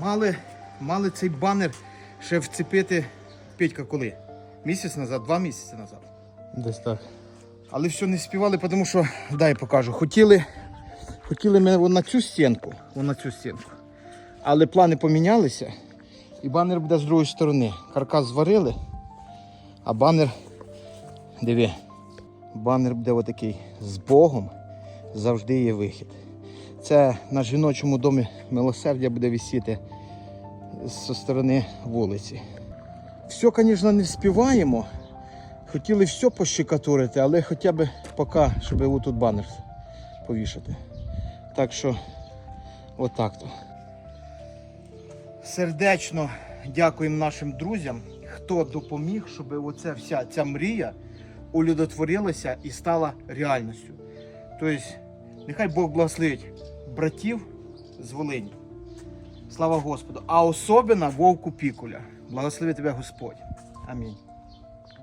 Мали, мали цей банер ще вцепити Петька коли? Місяць назад, два місяці назад. Десь так. Але все не співали, тому що, дай покажу, хотіли, хотіли ми на цю стінку, на цю стінку. Але плани помінялися, і банер буде з другої сторони. Каркас зварили, а банер, диви, банер буде отакий з Богом, завжди є вихід. Це на жіночому домі милосердя буде висіти зі сторони вулиці. Все, звісно, не співаємо. Хотіли все пощекатурити, але хоча б поки, щоб отут банер повішати. Так що, отак то. Сердечно дякуємо нашим друзям, хто допоміг, щоб оця вся ця мрія улюдотворилася і стала реальністю. Тобто, нехай Бог благословить братів з Волині. Слава Господу! А особливо Вовку Пікуля. Благослови тебе Господь. Амінь.